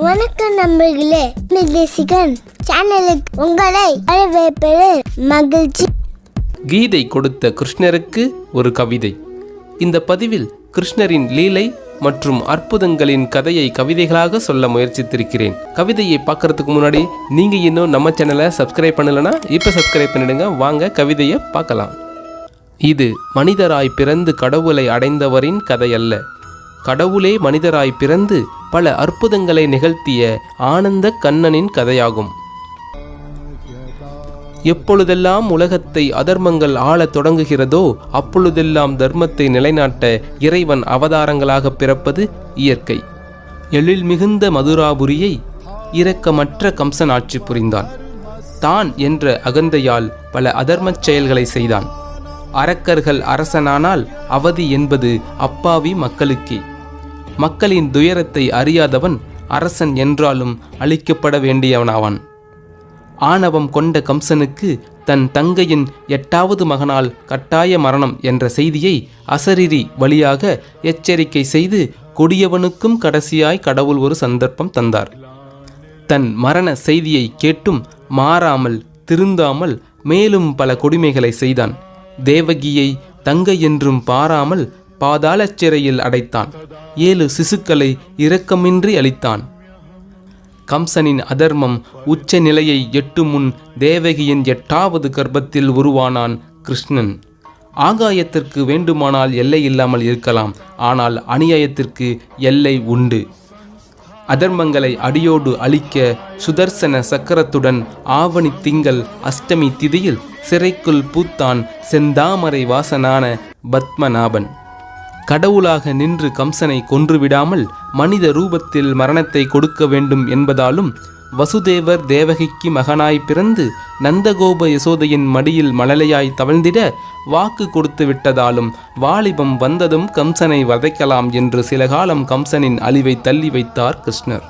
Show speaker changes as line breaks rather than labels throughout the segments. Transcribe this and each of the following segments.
வணக்கம் நம்பர்களே தேசிகன். சேனலுக்கு உங்களை வரவேற்பது மகிழ்ச்சி.
கீதை கொடுத்த கிருஷ்ணருக்கு ஒரு கவிதை. இந்த பதிவில் கிருஷ்ணரின் லீலை மற்றும் அற்புதங்களின் கதையை கவிதைகளாக சொல்ல முயற்சித்திருக்கிறேன். கவிதையை பார்க்கறதுக்கு முன்னாடி நீங்க இன்னும் நம்ம சேனலை சப்ஸ்கிரைப் பண்ணலனா இப்போ சப்ஸ்கிரைப் பண்ணிடுங்க. வாங்க கவிதையை பார்க்கலாம். இது மனிதராய் பிறந்து கடவுளை அடைந்தவரின் கதை அல்ல கடவுளே மனிதராய் பிறந்து பல அற்புதங்களை நிகழ்த்திய ஆனந்த கண்ணனின் கதையாகும். எப்பொழுதெல்லாம் உலகத்தை அதர்மங்கள் ஆளத் தொடங்குகிறதோ அப்பொழுதெல்லாம் தர்மத்தை நிலைநாட்ட இறைவன் அவதாரங்களாக பிறப்பது இயற்கை. எழில் மிகுந்த மதுராபுரியை இரக்கமற்ற கம்சன் ஆட்சி புரிந்தான். தான் என்ற அகந்தையால் பல அதர்மச் செயல்களை செய்தான். அரக்கர்கள் அரசனானால் அவதி என்பது அப்பாவி மக்களுக்கே. மக்களின் துயரத்தை அறியாதவன் அரசன் என்றாலும் அழிக்கப்பட வேண்டியவனாவான். ஆணவம் கொண்ட கம்சனுக்கு தன் தங்கையின் எட்டாவது மகனால் கட்டாய மரணம் என்ற செய்தியை அசரிரி வழியாக எச்சரிக்கை செய்து கொடியவனுக்கும் கடைசியாய் கடவுள் ஒரு சந்தர்ப்பம் தந்தார். தன் மரண செய்தியை கேட்டும் மாறாமல் திருந்தாமல் மேலும் பல கொடுமைகளை செய்தான். தேவகியை தங்கை என்றும் பாராமல் பாதாளச் சிறையில் அடைத்தான். ஏழு சிசுக்களை இரக்கமின்றி அளித்தான் கம்சனின் அதர்மம் உச்ச நிலையை எட்டு முன் தேவகியின் எட்டாவது கர்ப்பத்தில் உருவானான் கிருஷ்ணன். ஆகாயத்திற்கு வேண்டுமானால் எல்லை இல்லாமல் இருக்கலாம் ஆனால் அநியாயத்திற்கு எல்லை உண்டு. அதர்மங்களை அடியோடு அழிக்க சுதர்சன சக்கரத்துடன் ஆவணி திங்கள் அஷ்டமி திதியில் சிறைக்குள் பூத்தான் செந்தாமரை வாசனான பத்மநாபன். கடவுளாக நின்று கம்சனை கொன்றுவிடாமல் மனித ரூபத்தில் மரணத்தை கொடுக்க வேண்டும் என்பதாலும் வசுதேவர் தேவகிக்கு மகனாய் பிறந்து நந்தகோப யசோதையின் மடியில் மழலையாய் தவழ்ந்திட வாக்கு கொடுத்து விட்டதாலும் வாலிபம் வந்ததும் கம்சனை வதைக்கலாம் என்று சில காலம் கம்சனின் அழிவை தள்ளி வைத்தார் கிருஷ்ணர்.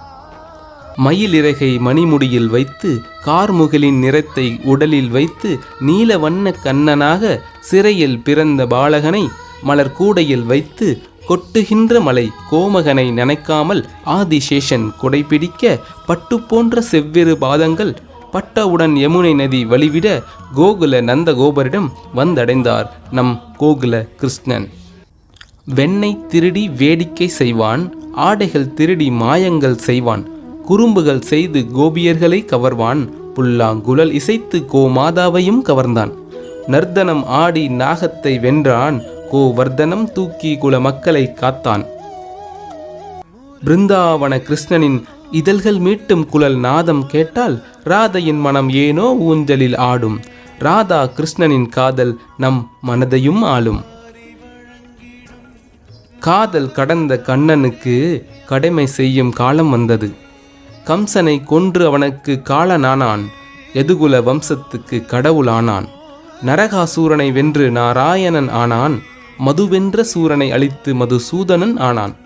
மயிலிறகை மணிமுடியில் வைத்து கார்முகிலின் நிறத்தை உடலில் வைத்து நீல வண்ண கண்ணனாக சிறையில் பிறந்த பாலகனை மலர் கூடையில் வைத்து கொட்டுகின்ற மலை கோமகனை நினைக்காமல் ஆதிசேஷன் குடைபிடிக்க பட்டு போன்ற செவ்வேறு பாதங்கள் பட்டவுடன் யமுனை நதி வழிவிட கோகுல நந்தகோபரிடம் வந்தடைந்தார் நம் கோகுல கிருஷ்ணன். வெண்ணை திருடி வேடிக்கை செய்வான் ஆடைகள் திருடி மாயங்கள் செய்வான் குறும்புகள் செய்து கோபியர்களை கவர்வான் புல்லாங்குழல் இசைத்து கோமாதாவையும் கவர்ந்தான். நர்த்தனம் ஆடி நாகத்தை வென்றான் கோவர்தனம் தூக்கி குல மக்களை காத்தான். பிருந்தாவன கிருஷ்ணனின் இதழ்கள் மீட்டும் குழல் நாதம் கேட்டால் ராதையின் மனம் ஏனோ ஊஞ்சலில் ஆடும். ராதா கிருஷ்ணனின் காதல் நம் மனதையும் ஆளும். காதல் கடந்த கண்ணனுக்கு கடமை செய்யும் காலம் வந்தது. கம்சனை கொன்று அவனுக்கு காலனானான். எதுகுல வம்சத்துக்கு கடவுளானான். நரகாசூரனை வென்று நாராயணன் ஆனான். மதுவென்ற சூரனை அழித்து மதுசூதனன் ஆனான்.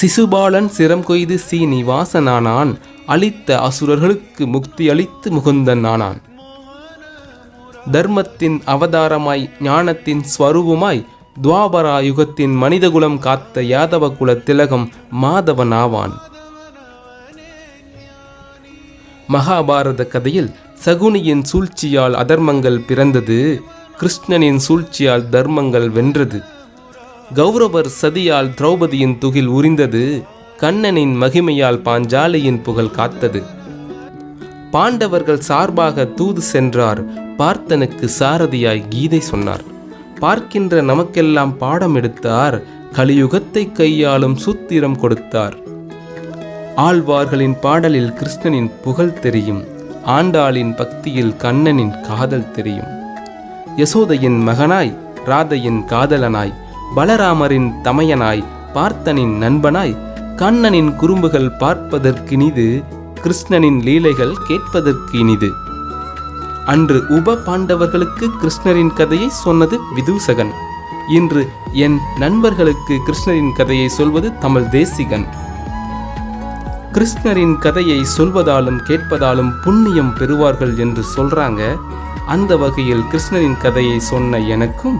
சிசுபாலன் சிரம் கொய்து சீனிவாசனானான். அளித்த அசுரர்களுக்கு முக்தி அளித்து முகுந்தன் ஆனான். தர்மத்தின் அவதாரமாய் ஞானத்தின் ஸ்வரூபமாய் துவாபரா யுகத்தின் மனிதகுலம் காத்த யாதவ குல திலகம் மாதவன் ஆவான் மகாபாரத கதையில் சகுனியின் சூழ்ச்சியால் அதர்மங்கள் பிறந்தது. கிருஷ்ணனின் சூழ்ச்சியால் தர்மங்கள் வென்றது. கௌரவர் சதியால் திரௌபதியின் துகில் உரிந்தது. கண்ணனின் மகிமையால் பாஞ்சாலியின் புகழ் காத்தது. பாண்டவர்கள் சார்பாக தூது சென்றார். பார்த்தனுக்கு சாரதியாய் கீதை சொன்னார். பார்க்கின்ற நமக்கெல்லாம் பாடம் எடுத்தார். கலியுகத்தை கையாளும் சூத்திரம் கொடுத்தார். ஆழ்வார்களின் பாடலில் கிருஷ்ணனின் புகழ் தெரியும். ஆண்டாளின் பக்தியில் கண்ணனின் காதல் தெரியும். யசோதையின் மகனாய் ராதையின் காதலனாய் பலராமரின் தமையனாய் பார்த்தனின் நண்பனாய் கண்ணனின் குறும்புகள் பார்ப்பதற்கினிது கிருஷ்ணனின் லீலைகள் கேட்பதற்கு இனிது. அன்று உப பாண்டவர்களுக்கு கிருஷ்ணரின் கதையை சொன்னது விதூசகன். இன்று என் நண்பர்களுக்கு கிருஷ்ணரின் கதையை சொல்வது தமிழ் தேசிகன். கிருஷ்ணரின் கதையை சொல்வதாலும் கேட்பதாலும் புண்ணியம் பெறுவார்கள் என்று சொல்றாங்க அந்த வகையில் கிருஷ்ணனின் கதையை சொன்ன எனக்கும்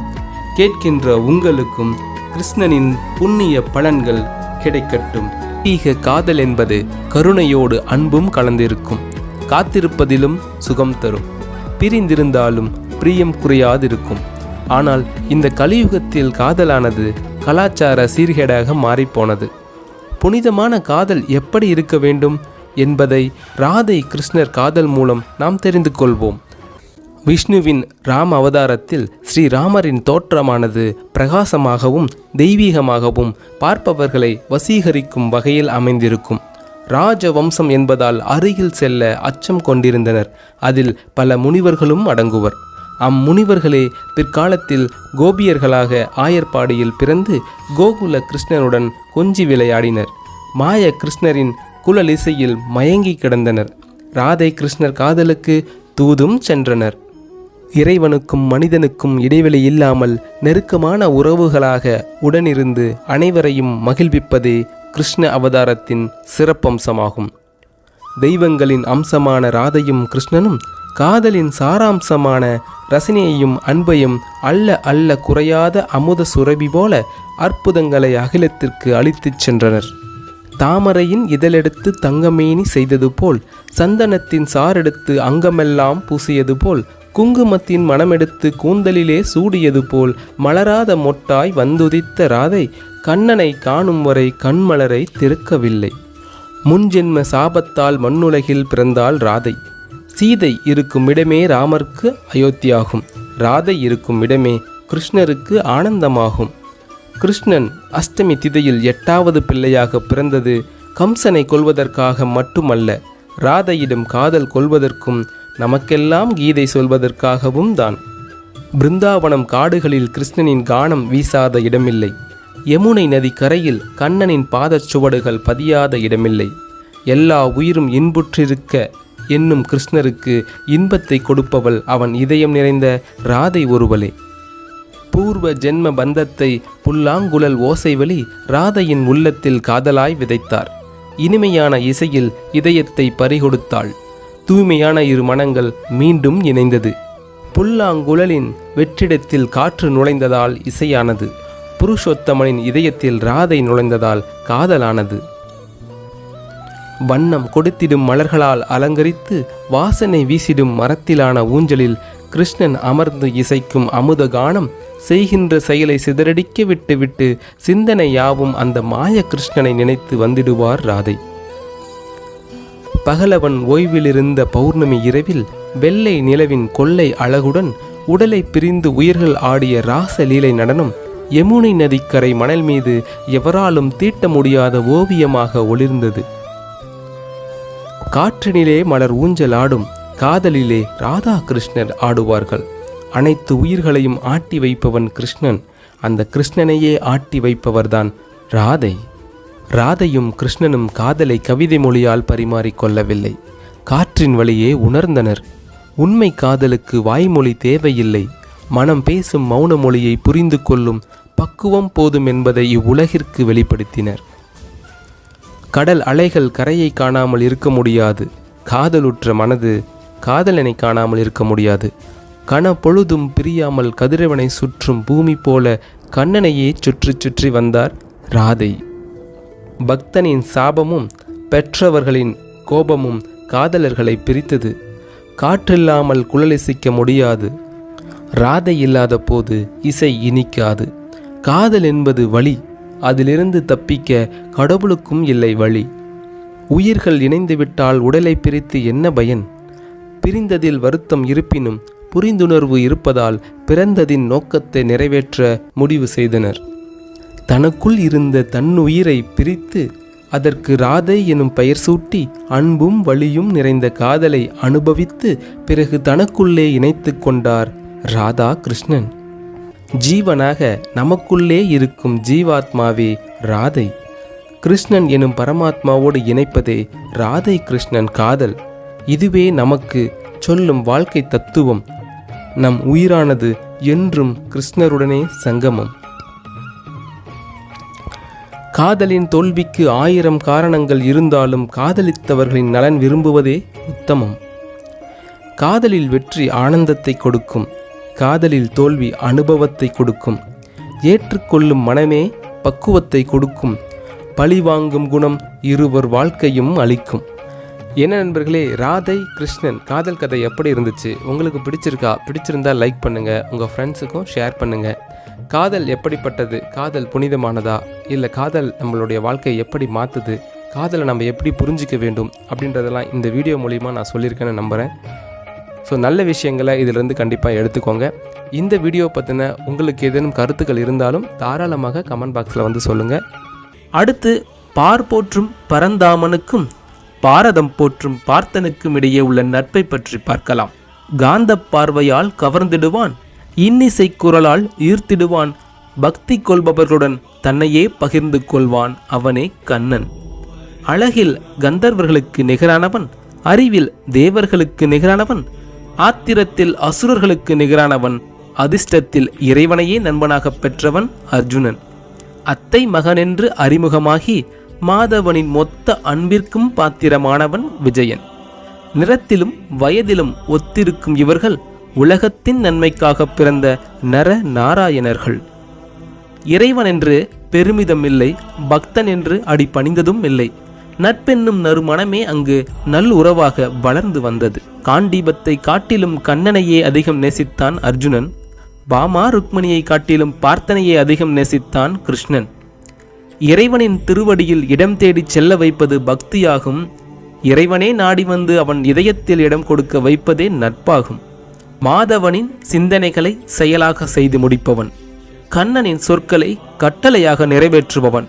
கேட்கின்ற உங்களுக்கும் கிருஷ்ணனின் புண்ணிய பலன்கள் கிடைக்கட்டும். ஈக காதல் என்பது கருணையோடு அன்பும் கலந்திருக்கும். காத்திருப்பதிலும் சுகம் தரும். பிரிந்திருந்தாலும் பிரியம் குறையாதிருக்கும். ஆனால் இந்த கலியுகத்தில் காதலானது கலாச்சார சீர்கேடாக மாறிப்போனது. புனிதமான காதல் எப்படி இருக்க வேண்டும் என்பதை ராதை கிருஷ்ணர் காதல் மூலம் நாம் தெரிந்து கொள்வோம். விஷ்ணுவின் ராம அவதாரத்தில் ஸ்ரீராமரின் தோற்றமானது பிரகாசமாகவும் தெய்வீகமாகவும் பார்ப்பவர்களை வசீகரிக்கும் வகையில் அமைந்திருக்கும். ராஜவம்சம் என்பதால் அருகில் செல்ல அச்சம் கொண்டிருந்தனர். அதில் பல முனிவர்களும் அடங்குவர். அம்முனிவர்களே பிற்காலத்தில் கோபியர்களாக ஆயர்பாடியில் பிறந்து கோகுல கிருஷ்ணனுடன் கொஞ்சி விளையாடினர். மாய கிருஷ்ணரின் குழலிசையில் மயங்கி கிடந்தனர். ராதை கிருஷ்ணர் காதலுக்கு தூதும் சென்றனர். இறைவனுக்கும் மனிதனுக்கும் இடைவெளி இல்லாமல் நெருக்கமான உறவுகளாக உடனிருந்து அனைவரையும் மகிழ்விப்பதே கிருஷ்ண அவதாரத்தின் சிறப்பம்சமாகும். தெய்வங்களின் அம்சமான ராதையும் கிருஷ்ணனும் காதலின் சாராம்சமான ரசனையையும் அன்பையும் அல்ல அல்ல குறையாத அமுத சுரபி போல அற்புதங்களை அகிலத்திற்கு அளித்துச் சென்றனர். தாமரையின் இதழெடுத்து தங்கமேனி செய்தது போல் சந்தனத்தின் சாரெடுத்து அங்கமெல்லாம் பூசியது போல் குங்குமத்தின் மனமெடுத்து கூந்தலிலே சூடியது போல் மலராத மொட்டாய் வந்துதித்த ராதை கண்ணனை காணும் வரை கண்மலரை திறக்கவில்லை முன்ஜென்ம சாபத்தால் மண்ணுலகில் பிறந்தாள் ராதை. சீதை இருக்கும் இடமே ராமருக்கு அயோத்தியாகும். ராதை இருக்கும் இடமே கிருஷ்ணருக்கு ஆனந்தமாகும். கிருஷ்ணன் அஷ்டமி திதையில் எட்டாவது பிள்ளையாக பிறந்தது கம்சனை கொல்வதற்காக மட்டுமல்ல ராதையிடம் காதல் கொள்வதற்கும் நமக்கெல்லாம் கீதை சொல்வதற்காகவும் தான். பிருந்தாவனம் காடுகளில் கிருஷ்ணனின் கானம் வீசாத இடமில்லை. யமுனை நதி கரையில் கண்ணனின் பாதச் சுவடுகள் பதியாத இடமில்லை. எல்லா உயிரும் இன்புற்றிருக்க என்னும் கிருஷ்ணருக்கு இன்பத்தை கொடுப்பவள் அவன் இதயம் நிறைந்த ராதை ஒருவளே. பூர்வ ஜென்ம பந்தத்தை புல்லாங்குழல் ஓசைவழி ராதையின் உள்ளத்தில் காதலாய் விதைத்தார். இனிமையான இசையில் இதயத்தை பறிகொடுத்தாள். தூய்மையான இரு மனங்கள் மீண்டும் இணைந்தது. புல்லாங்குழலின் வெற்றிடத்தில் காற்று நுழைந்ததால் இசையானது. புருஷோத்தமனின் இதயத்தில் ராதை நுழைந்ததால் காதலானது. வண்ணம் கொடுத்திடும் மலர்களால் அலங்கரித்து வாசனை வீசிடும் மரத்திலான ஊஞ்சலில் கிருஷ்ணன் அமர்ந்து இசைக்கும் அமுத கானம் செய்கின்ற செயலை சிதறடிக்க விட்டுவிட்டு சிந்தனை யாவும் அந்த மாய கிருஷ்ணனை நினைத்து வந்திடுவார் ராதை. பகலவன் ஓய்விலிருந்த பௌர்ணமி இரவில் வெள்ளை நிலவின் கொள்ளை அழகுடன் உடலை பிரிந்து உயிர்கள் ஆடிய ராசலீலை நடனம் யமுனை நதிக்கரை மணல் மீது எவராலும் தீட்ட முடியாத ஓவியமாக ஒளிர்ந்தது. காற்றினிலே மலர் ஊஞ்சல் ஆடும் காதலிலே ராதா கிருஷ்ணர் ஆடுவார்கள். அனைத்து உயிர்களையும் ஆட்டி வைப்பவன் கிருஷ்ணன். அந்த கிருஷ்ணனையே ஆட்டி வைப்பவர்தான் ராதை. ராதையும் கிருஷ்ணனும் காதலை கவிதை மொழியால் பரிமாறிக்கொள்ளவில்லை காற்றின் வழியே உணர்ந்தனர். உண்மை காதலுக்கு வாய்மொழி தேவையில்லை. மனம் பேசும் மௌன மொழியை புரிந்து கொள்ளும் பக்குவம் போதும் என்பதை இவ்வுலகிற்கு வெளிப்படுத்தினர். கடல் அலைகள் கரையை காணாமல் இருக்க முடியாது. காதலுற்ற மனது காதலனை காணாமல் இருக்க முடியாது. கண பொழுதும் பிரியாமல் கதிரவனை சுற்றும் பூமி போல கண்ணனையே சுற்றி சுற்றி வந்தார் ராதை. பக்தனின் சாபமும் பெற்றவர்களின் கோபமும் காதலர்களை பிரித்தது. காற்றில்லாமல் குழலிசிக்க முடியாது. ராதை இல்லாத போது இசை இனிக்காது. காதல் என்பது வழி அதிலிருந்து தப்பிக்க கடவுளுக்கும் இல்லை வழி. உயிர்கள் இணைந்துவிட்டால் உடலை பிரித்து என்ன பயன்? பிரிந்ததில் வருத்தம் இருப்பினும் புரிந்துணர்வு இருப்பதால் பிறந்ததின் நோக்கத்தை நிறைவேற்ற முடிவு செய்தனர். தனக்குள் இருந்த தன்னுயிரை பிரித்து அதற்கு ராதை எனும் பெயர் சூட்டி அன்பும் வலியும் நிறைந்த காதலை அனுபவித்து பிறகு தனக்குள்ளே இணைத்து கொண்டார் ராதா கிருஷ்ணன் ஜீவனாக நமக்குள்ளே இருக்கும் ஜீவாத்மாவே ராதை. கிருஷ்ணன் எனும் பரமாத்மாவோடு இணைப்பதே ராதை கிருஷ்ணன் காதல். இதுவே நமக்கு சொல்லும் வாழ்க்கை தத்துவம். நம் உயிரானது என்றும் கிருஷ்ணருடனே சங்கமம். காதலின் தோல்விக்கு ஆயிரம் காரணங்கள் இருந்தாலும் காதலித்தவர்களின் நலன் விரும்புவதே உத்தமம். காதலில் வெற்றி ஆனந்தத்தை கொடுக்கும். காதலில் தோல்வி அனுபவத்தை கொடுக்கும். ஏற்றுக்கொள்ளும் மனமே பக்குவத்தை கொடுக்கும். பழிவாங்கும் குணம் இருவர் வாழ்க்கையும் அளிக்கும். என்ன நண்பர்களே ராதை கிருஷ்ணன் காதல் கதை எப்படி இருந்துச்சு? உங்களுக்கு பிடிச்சிருக்கா? பிடிச்சிருந்தா லைக் பண்ணுங்கள் உங்கள் ஃப்ரெண்ட்ஸுக்கும் ஷேர் பண்ணுங்கள் காதல் எப்படிப்பட்டது? காதல் புனிதமானதா? இல்லை காதல் நம்மளுடைய வாழ்க்கையை எப்படி மாற்றுது காதலை நம்ம எப்படி புரிஞ்சிக்க வேண்டும்? அப்படின்றதெல்லாம் இந்த வீடியோ மூலிமா நான் சொல்லியிருக்கேன்னு நம்புகிறேன் ஸோ நல்ல விஷயங்களை இதிலிருந்து கண்டிப்பாக எடுத்துக்கோங்க. இந்த வீடியோ பற்றின உங்களுக்கு ஏதேனும் கருத்துக்கள் இருந்தாலும் தாராளமாக கமெண்ட் பாக்ஸில் வந்து சொல்லுங்கள் அடுத்து பார் போற்றும் பரந்தாமனுக்கும் பாரதம் போற்றும் பார்த்தனுக்கும் இடையே உள்ள நட்பை பற்றி பார்க்கலாம். காந்த பார்வையால் கவர்ந்திடுவான் இன்னிசை குரலால் ஈர்த்திடுவான். பக்தி கொள்பவர்களுடன் தன்னையே பகிர்ந்து கொள்வான் அவனே கண்ணன். அழகில் கந்தர்வர்களுக்கு நிகரானவன் அறிவில் தேவர்களுக்கு நிகரானவன் ஆத்திரத்தில் அசுரர்களுக்கு நிகரானவன் அதிர்ஷ்டத்தில் இறைவனையே நண்பனாகப் பெற்றவன் அர்ஜுனன். அத்தை மகனென்று அறிமுகமாகி மாதவனின் மொத்த அன்பிற்கும் பாத்திரமானவன் விஜயன். நிறத்திலும் வயதிலும் ஒத்திருக்கும் இவர்கள் உலகத்தின் நன்மைக்காக பிறந்த நர நாராயணர்கள். இறைவன் என்று பெருமிதம் இல்லை பக்தன் என்று அடி பணிந்ததும் இல்லை. நட்பென்னும் நறுமணமே அங்கு நல் உறவாக வளர்ந்து வந்தது. காண்டீபத்தை காட்டிலும் கண்ணனையே அதிகம் நேசித்தான் அர்ஜுனன். பாமா ருக்மணியை காட்டிலும் பார்த்தனையே அதிகம் நேசித்தான் கிருஷ்ணன். இறைவனின் திருவடியில் இடம் தேடிச் செல்ல வைப்பது பக்தியாகும். இறைவனே நாடி வந்து அவன் இதயத்தில் இடம் கொடுக்க வைப்பதே நட்பாகும். மாதவனின் சிந்தனைகளை செயலாக செய்து முடிப்பவன். கண்ணனின் சொற்களை கட்டளையாக நிறைவேற்றுபவன்.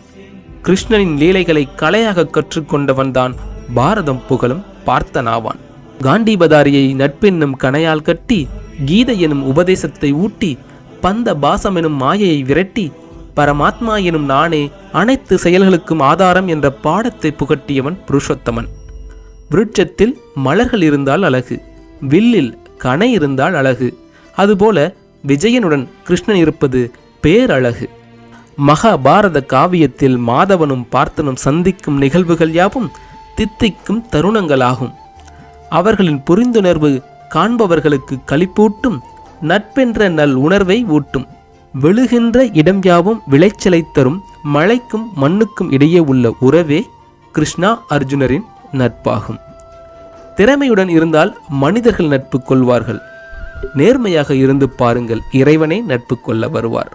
கிருஷ்ணனின் லீலைகளை கலையாக கற்றுக்கொண்டவன்தான் பாரதம் புகழும் பார்த்தனாவான். காண்டிபதாரியை நட்பென்னும் கணையால் கட்டி கீதை எனும் உபதேசத்தை ஊட்டி பந்த பாசம் எனும் மாயையை விரட்டி பரமாத்மா எனும் நானே அனைத்து செயல்களுக்கும் ஆதாரம் என்ற பாடத்தை புகட்டியவன் புருஷோத்தமன். விருட்சத்தில் மலர்கள் இருந்தால் அழகு. வில்லில் கணை இருந்தால் அழகு. அதுபோல விஜயனுடன் கிருஷ்ணன் இருப்பது பேரழகு. மகாபாரத காவியத்தில் மாதவனும் பார்த்தனும் சந்திக்கும் நிகழ்வுகள் யாவும் தித்திக்கும் தருணங்களாகும். அவர்களின் புரிந்துணர்வு காண்பவர்களுக்கு களிப்பூட்டும் நட்பென்ற நல் உணர்வை ஊட்டும். விழுகின்ற இடம் யாவும் விளைச்சலை தரும் மழைக்கும் மண்ணுக்கும் இடையே உள்ள உறவே கிருஷ்ணா அர்ஜுனரின் நட்பாகும். திறமையுடன் இருந்தால் மனிதர்கள் நட்பு கொள்வார்கள். நேர்மையாக இருந்து பாருங்கள் இறைவனே நட்பு கொள்ள வருவார்.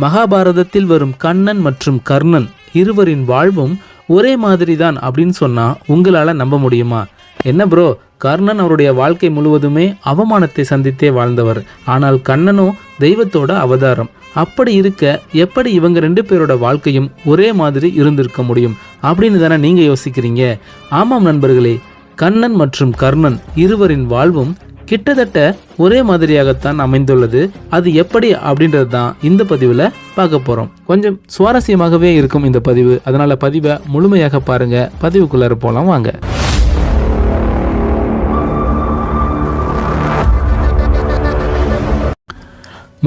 மகாபாரதத்தில் வரும் கண்ணன் மற்றும் கர்ணன் இருவரின் வாழ்வும் ஒரே மாதிரி தான் அப்படின்னு சொன்னா உங்களால நம்ப முடியுமா? என்ன ப்ரோ கர்ணன் அவருடைய வாழ்க்கை முழுவதுமே அவமானத்தை சந்தித்தே வாழ்ந்தவர். ஆனால் கண்ணனோ தெய்வத்தோட அவதாரம். அப்படி இருக்க எப்படி இவங்க ரெண்டு பேரோட வாழ்க்கையும் ஒரே மாதிரி இருந்திருக்க முடியும்? அப்படின்னு தானே நீங்க யோசிக்கிறீங்க. ஆமாம் நண்பர்களே கண்ணன் மற்றும் கர்ணன் இருவரின் வாழ்வும் கிட்டத்தட்ட ஒரே மாதிரியாகத்தான் அமைந்துள்ளது. அது எப்படி அப்படின்றது தான் இந்த பதிவில் பார்க்க போகிறோம் கொஞ்சம் சுவாரஸ்யமாகவே இருக்கும் இந்த பதிவு. அதனால் பதிவை முழுமையாக பாருங்க. பதிவுக்குள்ளார போகலாம் வாங்க.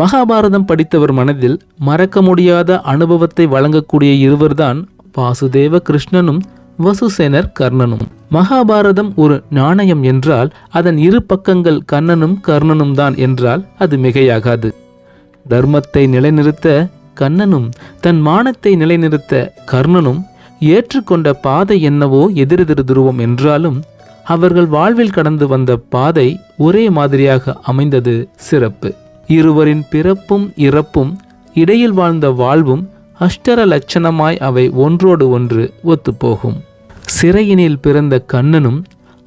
மகாபாரதம் படித்தவர் மனதில் மறக்க முடியாத அனுபவத்தை வழங்கக்கூடிய இருவர்தான் வாசுதேவ கிருஷ்ணனும் வசுசேனர் கர்ணனும். மகாபாரதம் ஒரு நாணயம் என்றால் அதன் இரு பக்கங்கள் கண்ணனும் கர்ணனும் தான் என்றால் அது மிகையாகாது. தர்மத்தை நிலைநிறுத்த கண்ணனும் தன் மானத்தை நிலைநிறுத்த கர்ணனும் ஏற்றுக்கொண்ட பாதை என்னவோ எதிரெதிர் துருவம் என்றாலும் அவர்கள் வாழ்வில் கடந்து வந்த பாதை ஒரே மாதிரியாக அமைந்தது சிறப்பு. இருவரின் பிறப்பும் இறப்பும் இடையில் வாழ்ந்த வாழ்வும் அஷ்டர லட்சணமாய் அவை ஒன்றோடு ஒன்று ஒத்துப்போகும். சிறையினில் பிறந்த கண்ணனும்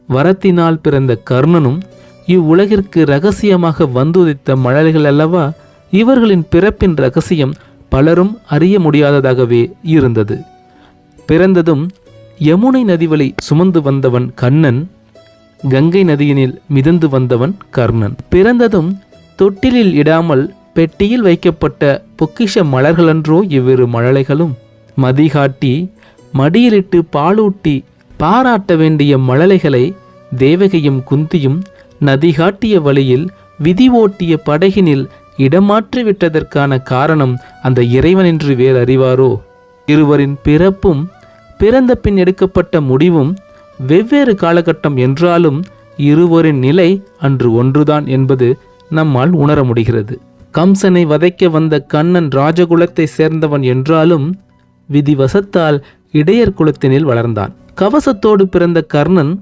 வரத்தினால் பிறந்த கர்ணனும் இவ்வுலகிற்கு ரகசியமாக வந்துதித்த மழலைகள் அல்லவா? இவர்களின் பிறப்பின் ரகசியம் பலரும் அறிய முடியாததாகவே இருந்தது. பிறந்ததும் யமுனை நதி வழி சுமந்து வந்தவன் கண்ணன் கங்கை நதியினில் மிதந்து வந்தவன் கர்ணன். பிறந்ததும் தொட்டிலில் இடாமல் பெட்டியில் வைக்கப்பட்ட பொக்கிஷ மலர்களன்றோ இவ்விரு மழலைகளும் மதிகாட்டி மடியிலிட்டு பாலூட்டி பாராட்ட வேண்டிய மழலைகளை தேவகையும் குந்தியும் நதி காட்டிய வழியில் விதி ஓட்டிய படகினில் இடமாற்றி விட்டதற்கான காரணம் அந்த இறைவனென்று வேறு அறிவாரோ இருவரின் பிறப்பும் பிறந்த பின் எடுக்கப்பட்ட முடிவும் வெவ்வேறு காலகட்டம் என்றாலும் இருவரின் நிலை அன்று ஒன்றுதான் என்பது நம்மால் உணர முடிகிறது. கம்சனை வதைக்க வந்த கண்ணன் ராஜகுலத்தை சேர்ந்தவன் என்றாலும் விதிவசத்தால் இடையர் குலத்தினில் வளர்ந்தான். கவசத்தோடு பிறந்த கர்ணன்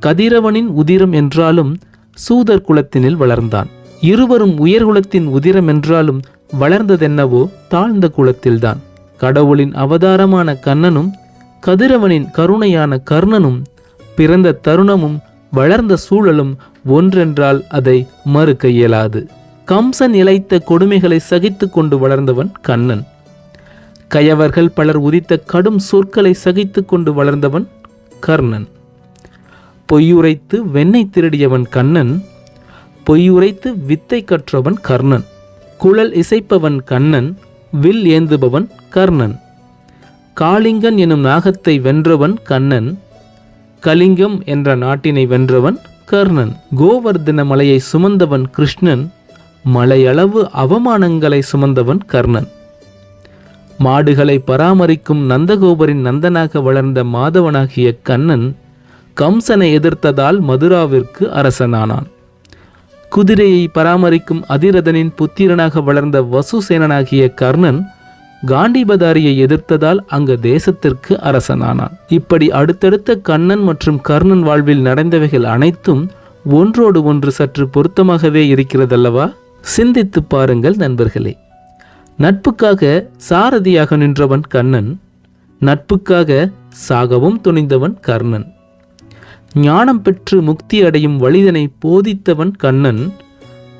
கதிரவனின் உதிரம் என்றாலும் சூதர் குலத்தினில் வளர்ந்தான். இருவரும் உயர்குலத்தின் உதிரம் என்றாலும் வளர்ந்ததென்னவோ தாழ்ந்த குலத்தில்தான். கடவுளின் அவதாரமான கண்ணனும் கதிரவனின் கருணையான கர்ணனும் பிறந்த தருணமும் வளர்ந்த சூழலும் ஒன்றென்றால் அதை மறுக்க இயலாது. கம்சன் இழைத்த கொடுமைகளை சகித்து கொண்டு வளர்ந்தவன் கண்ணன். கயவர்கள் பலர் உதித்த கடும் சொற்களை சகித்து கொண்டு வளர்ந்தவன் கர்ணன். பொய்யுரைத்து வெண்ணெய் திருடியவன் கண்ணன். பொய்யுரைத்து வித்தை கற்றவன் கர்ணன். குழல் இசைப்பவன் கண்ணன். வில் ஏந்துபவன் கர்ணன். காளிங்கன் எனும் நாகத்தை வென்றவன் கண்ணன். கலிங்கம் என்ற நாட்டினை வென்றவன் கர்ணன். கோவர்தன மலையை சுமந்தவன் கிருஷ்ணன். மலையளவு அவமானங்களை சுமந்தவன் கர்ணன். மாடுகளை பராமரிக்கும் நந்தகோபரின் நந்தனாக வளர்ந்த மாதவனாகிய கண்ணன் கம்சனை எதிர்த்ததால் மதுராவிற்கு அரசனானான். குதிரையை பராமரிக்கும் அதிரதனின் புத்திரனாக வளர்ந்த வசுசேனனாகிய கர்ணன் காண்டிபதாரியை எதிர்த்ததால் அங்கு தேசத்திற்கு அரசனானான். இப்படி அடுத்தடுத்த கண்ணன் மற்றும் கர்ணன் வாழ்வில் நடந்தவைகள் அனைத்தும் ஒன்றோடு ஒன்று சற்று பொருத்தமாகவே இருக்கிறதல்லவா? சிந்தித்து பாருங்கள் நண்பர்களே. நட்புக்காக சாரதியாக நின்றவன் கண்ணன் நட்புக்காக சாகவும் துணிந்தவன் கர்ணன். ஞானம் பெற்று முக்தி அடையும் வழிதனை போதித்தவன் கண்ணன்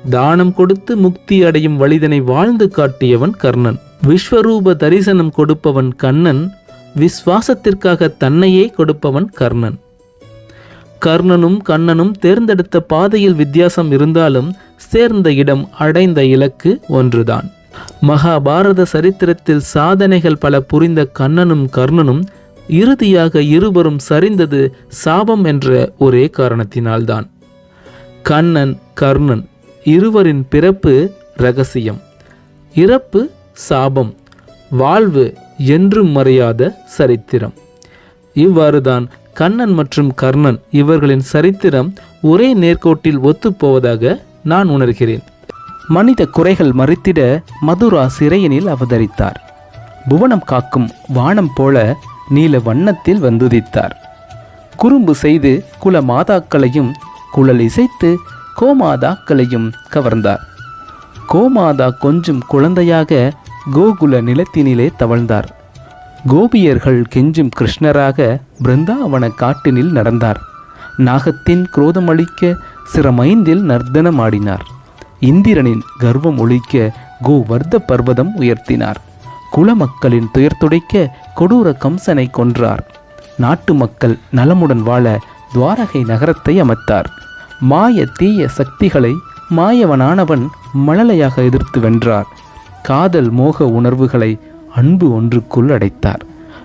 தானம் கொடுத்து முக்தி அடையும் வழிதனை வாழ்ந்து காட்டியவன் கர்ணன். விஸ்வரூப தரிசனம் கொடுப்பவன் கண்ணன் விஸ்வாசத்திற்காக தன்னையே கொடுப்பவன் கர்ணன். கர்ணனும் கண்ணனும் தேர்ந்தெடுத்த பாதையில் வித்தியாசம் இருந்தாலும் சேர்ந்த இடம் அடைந்த இலக்கு ஒன்றுதான். மகாபாரத சரித்திரத்தில் சாதனைகள் பல புரிந்த கண்ணனும் கர்ணனும் இறுதியாக இருவரும் சரிந்தது சாபம் என்ற ஒரே காரணத்தினால்தான். கண்ணன் கர்ணன் இருவரின் பிறப்பு ரகசியம் இறப்பு சாபம். வாழ்வு என்றும் மறையாத சரித்திரம். இவ்வாறுதான் கண்ணன் மற்றும் கர்ணன் இவர்களின் சரித்திரம் ஒரே நேர்கோட்டில் ஒத்துப்போவதாக நான் உணர்கிறேன். மனித குறைகள் மறுத்திட மதுரா சிறையனில் அவதரித்தார். புவனம் காக்கும் வானம் போல நீல வண்ணத்தில் வந்துதித்தார். குறும்பு செய்து குல மாதாக்களையும் குழல் இசைத்து கோமாதாக்களையும் கவர்ந்தார். கோமாதா கொஞ்சம் குழந்தையாக கோகுல நிலத்தினிலே தவழ்ந்தார். கோபியர்கள் கெஞ்சும் கிருஷ்ணராக பிருந்தாவன காட்டினில் நடந்தார். நாகத்தின் குரோதமளிக்க சிரமைந்தில் நர்த்தனமாடினார். இந்திரனின் கர்வம் ஒழிக்க கோவர்த பர்வதம் உயர்த்தினார். குலமக்களின் துயர் துடைக்க கொடூர கம்சனை கொன்றார். நாட்டு மக்கள் நலமுடன் வாழ துவாரகை நகரத்தை அமைத்தார். மாய தீய சக்திகளை மாயவனானவன் மழலையாக எதிர்த்து வென்றார். காதல் மோக உணர்வுகளை அன்பு ஒன்றுக்குள் அடைத்தார்.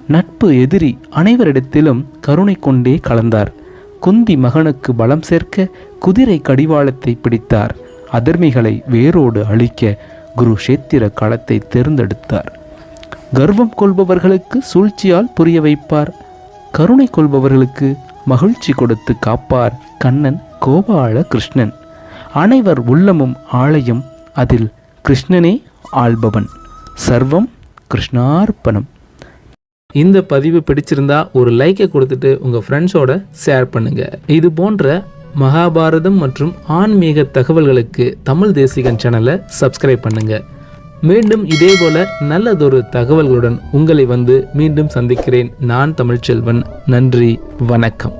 நட்பு எதிரி அனைவரிடத்திலும் கருணை கொண்டே கலந்தார். குந்தி மகனுக்கு பலம் சேர்க்க குதிரை கடிவாளத்தை பிடித்தார். அதர்மிகளை வேரோடு அழிக்க குரு சேத்திர களத்தை தேர்ந்தெடுத்தார். கர்வம் கொள்பவர்களுக்கு சூழ்ச்சியால் புரிய வைப்பார். கருணை கொள்பவர்களுக்கு மகிழ்ச்சி கொடுத்து காப்பார் கண்ணன் கோபால கிருஷ்ணன். அனைவர் உள்ளமும் ஆலயம் அதில் கிருஷ்ணனே ஆள்பவன். சர்வம் கிருஷ்ணார்ப்பணம். இந்த பதிவு பிடிச்சிருந்தா ஒரு லைக்கை கொடுத்துட்டு உங்கள் ஃப்ரெண்ட்ஸோட ஷேர் பண்ணுங்கள் இது போன்ற மகாபாரதம் மற்றும் ஆன்மீக தகவல்களுக்கு தமிழ் தேசிகன் சேனலை சப்ஸ்கிரைப் பண்ணுங்க. மீண்டும் இதே போல நல்லதொரு தகவல்களுடன் உங்களை வந்து மீண்டும் சந்திக்கிறேன். நான் தமிழ்ச்செல்வன். நன்றி வணக்கம்.